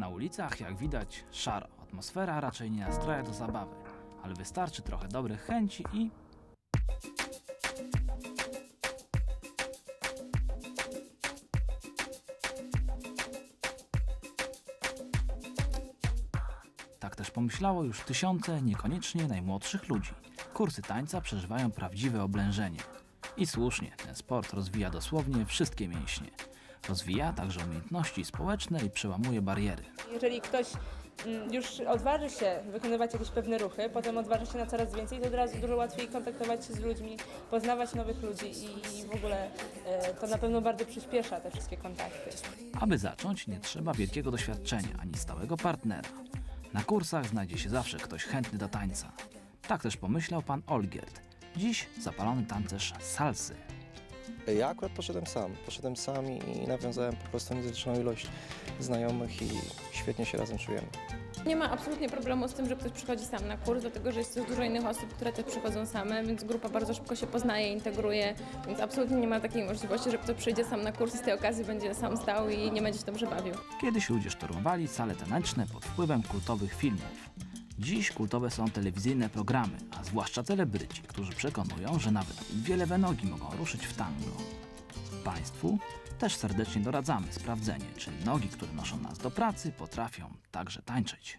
Na ulicach, jak widać, szaro. Atmosfera raczej nie nastraja do zabawy, ale wystarczy trochę dobrych chęci i Tak też pomyślało już tysiące niekoniecznie najmłodszych ludzi. Kursy tańca przeżywają prawdziwe oblężenie. I słusznie, ten sport rozwija dosłownie wszystkie mięśnie. Rozwija także umiejętności społeczne i przełamuje bariery. Jeżeli ktoś mm, już odważy się wykonywać jakieś pewne ruchy, potem odważy się na coraz więcej, to od razu dużo łatwiej kontaktować się z ludźmi, poznawać nowych ludzi i w ogóle e, to na pewno bardzo przyspiesza te wszystkie kontakty. Aby zacząć, nie trzeba wielkiego doświadczenia ani stałego partnera. Na kursach znajdzie się zawsze ktoś chętny do tańca. Tak też pomyślał pan Olgierd, dziś zapalony tancerz salsy. Ja akurat poszedłem sam. Poszedłem sam i nawiązałem po prostu niezliczoną ilość znajomych i świetnie się razem czujemy. Nie ma absolutnie problemu z tym, że ktoś przychodzi sam na kurs, dlatego że jest też dużo innych osób, które też przychodzą same, więc grupa bardzo szybko się poznaje, integruje, więc absolutnie nie ma takiej możliwości, że ktoś przyjdzie sam na kurs i z tej okazji będzie sam stał i nie będzie się dobrze bawił. Kiedyś ludzie szturmowali sale taneczne pod wpływem kultowych filmów. Dziś kultowe są telewizyjne programy, a zwłaszcza celebryci, którzy przekonują, że nawet wiele nogi mogą ruszyć w tango. Państwu też serdecznie doradzamy sprawdzenie, czy nogi, które noszą nas do pracy, potrafią także tańczyć.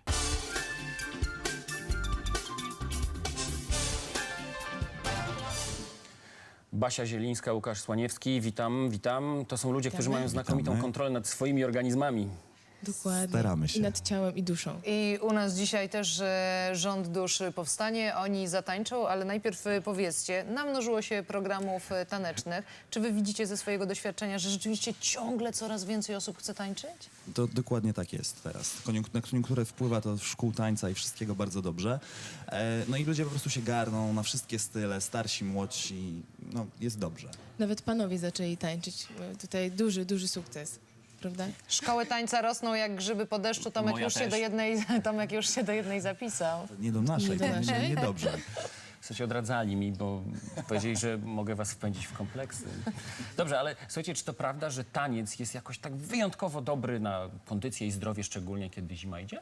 Basia Zielińska, Łukasz Słaniewski, witam, witam. To są ludzie, którzy mają znakomitą kontrolę nad swoimi organizmami. Dokładnie. Staramy się. I nad ciałem i duszą. I u nas dzisiaj też e, rząd duszy powstanie, oni zatańczą, ale najpierw e, powiedzcie, namnożyło się programów e, tanecznych. Czy wy widzicie ze swojego doświadczenia, że rzeczywiście ciągle coraz więcej osób chce tańczyć? To dokładnie tak jest teraz. Koniunk- na koniunkturę wpływa to szkół tańca i wszystkiego bardzo dobrze. E, no i ludzie po prostu się garną na wszystkie style, starsi, młodsi. No, jest dobrze. Nawet panowie zaczęli tańczyć. E, Tutaj duży, duży sukces. Prawda? Szkoły tańca rosną jak grzyby po deszczu. Tomek, Moja już się, też. do jednej, Tomek już się do jednej zapisał. Nie do naszej, Nie do to naszej. nie, nie dobrze. W sensie odradzali mi, bo powiedzieli, że mogę was wpędzić w kompleksy. Dobrze, ale słuchajcie, czy to prawda, że taniec jest jakoś tak wyjątkowo dobry na kondycję i zdrowie, szczególnie kiedy zima idzie?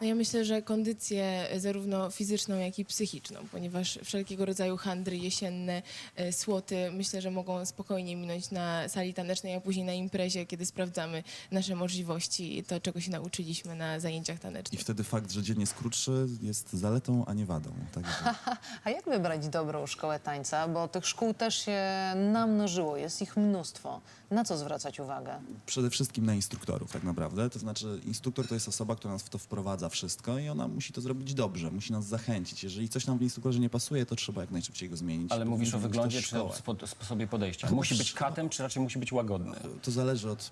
No ja myślę, że kondycję e, zarówno fizyczną, jak i psychiczną, ponieważ wszelkiego rodzaju handry jesienne, e, słoty, myślę, że mogą spokojnie minąć na sali tanecznej, a później na imprezie, kiedy sprawdzamy nasze możliwości i to, czego się nauczyliśmy na zajęciach I tanecznych. wtedy fakt, że dzień jest krótszy, jest zaletą, a nie wadą. Także A jak wybrać dobrą szkołę tańca? Bo tych szkół też się namnożyło, jest ich mnóstwo. Na co zwracać uwagę? przede wszystkim na instruktorów tak naprawdę. To znaczy instruktor to jest osoba, która nas w to wprowadza wszystko i ona musi to zrobić dobrze, musi nas zachęcić. Jeżeli coś nam w instruktorze nie pasuje, to trzeba jak najszybciej go zmienić. Ale Powinien mówisz o wyglądzie czy o spo- sposobie podejścia? Chyba Musi być katem, czy raczej musi być łagodny? To zależy od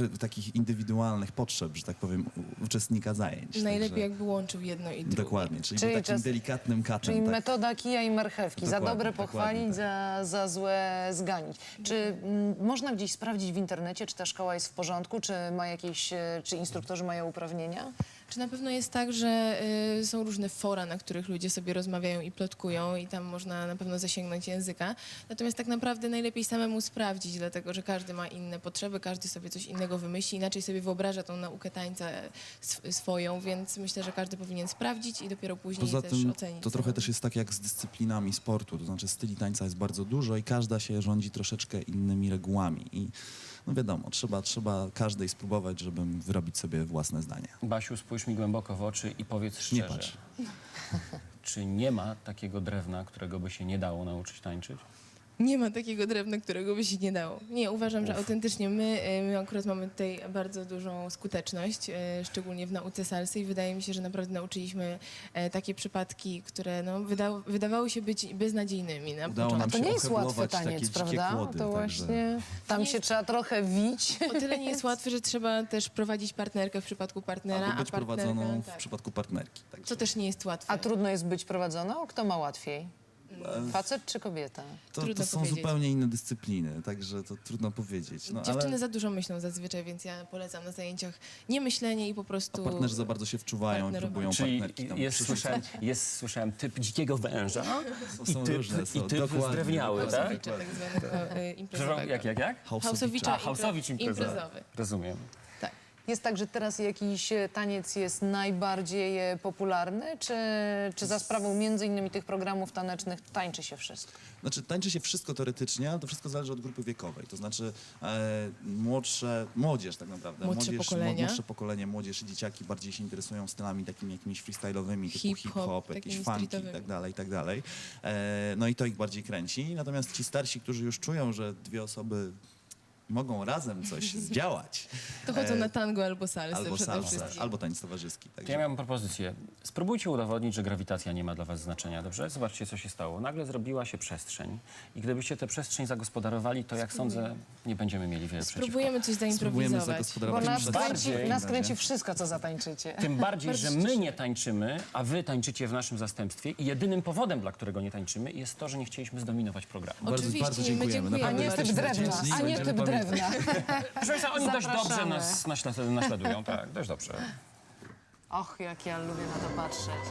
mm, takich indywidualnych potrzeb, że tak powiem, uczestnika zajęć. Najlepiej Także- jakby łączył jedno i drugie. Dokładnie, czyli, Czyli był takim czas- delikatnym katem. Czyli tak. metoda kija i marchewki. za Dokładnie, dobre dokładnie pochwalić, tak. za, za złe zganić. Czy mm, można gdzieś sprawdzić w internecie, czy ta szkoła jest w porządku, czy ma jakieś, e, czy instruktorzy mają uprawnienia? Czy na pewno jest tak, że y, są różne fora, na których ludzie sobie rozmawiają i plotkują i tam można na pewno zasięgnąć języka. Natomiast tak naprawdę najlepiej samemu sprawdzić, dlatego że każdy ma inne potrzeby, każdy sobie coś innego wymyśli, inaczej sobie wyobraża tą naukę tańca sw- swoją, więc myślę, że każdy powinien sprawdzić i dopiero później Poza też tym ocenić. to trochę też jest tak jak z dyscyplinami sportu, to znaczy styli tańca jest bardzo dużo i każda się rządzi troszeczkę innymi regułami i no wiadomo, trzeba, trzeba każdej spróbować, żeby wyrobić sobie własne zdanie. Basiu, spójrz mi głęboko w oczy i powiedz Nie szczerze. patrz. Czy nie ma takiego drewna, którego by się nie dało nauczyć tańczyć? Nie ma takiego drewna, którego by się nie dało. Nie, uważam, że autentycznie my, y, my akurat mamy tutaj bardzo dużą skuteczność, y, szczególnie w nauce salsy i wydaje mi się, że naprawdę nauczyliśmy e, takie przypadki, które no, wyda wydawały się być beznadziejnymi na Udało początku. nam To się nie jest łatwy oheblować takie taniec, dzikie prawda? kłody, to także- właśnie tam się trzeba trochę wić. O tyle nie jest łatwe, że trzeba też prowadzić partnerkę w przypadku partnera, Albo być a partnerka, prowadzoną w tak, przypadku partnerki. Także co też nie jest łatwe. A trudno jest być prowadzoną? Kto ma łatwiej? Facet czy kobieta? to, trudno to są powiedzieć. zupełnie inne dyscypliny, także to trudno powiedzieć. No, Dziewczyny ale za dużo myślą zazwyczaj, więc ja polecam na zajęciach nie myślenie i po prostu... partnerzy za bardzo się wczuwają i próbują Czyli partnerki tam jest, słyszałem, jest, słyszałem typ dzikiego węża i są typ, różne, są, i typ dokładnie. zdrewniały, tak? Hausowicza tak e, Przepraszam, jak, jak, jak? Hausowicza A, hausowicz imprezowy. Rozumiem. Tak. Jest tak, że teraz jakiś e, taniec jest najbardziej e, popularny, czy, czy za sprawą między innymi tych programów tanecznych tańczy się wszystko? Znaczy, tańczy się wszystko teoretycznie, ale to wszystko zależy od grupy wiekowej. To znaczy, e, młodsze, młodzież tak naprawdę. Młodsze młodzież, pokolenia. Młodsze pokolenie, młodzież i dzieciaki bardziej się interesują stylami takimi jakimiś freestyle'owymi, typu Hip-hop, hip-hop, jakieś takimi funki i streetowymi. tak dalej, i tak dalej. E, no i to ich bardziej kręci. Natomiast ci starsi, którzy już czują, że dwie osoby mogą razem coś zdziałać. To chodzą e, na tango albo salsę Albo przede salsa, wszystkim. albo tańc towarzyski. To Także ja miałem propozycję. Spróbujcie udowodnić, że grawitacja nie ma dla was znaczenia, dobrze? Zobaczcie, co się stało. Nagle zrobiła się przestrzeń i gdybyście tę przestrzeń zagospodarowali, to jak sądzę, nie będziemy mieli wiele przeciwko. Spróbujemy coś spróbujemy zaimprowizować. Bo zagospodarować nas przestrzeń. kręci, bardziej- nas kręci wszystko, co zatańczycie. Tym bardziej, że my nie tańczymy, a wy tańczycie w naszym zastępstwie i jedynym powodem, dla którego nie tańczymy, jest to, że nie chcieliśmy zdominować programu. Bardzo, Oczywiście, bardzo my dziękujemy. dziękujemy. A Naprawdę nie typ jesteśmy drewna, wdzięczni i a nie będziemy typ pamiętać. Drewna. Proszę Państwa, oni dość dobrze nas naślad- naśladują, tak, dość dobrze. Och, jak ja lubię na to patrzeć.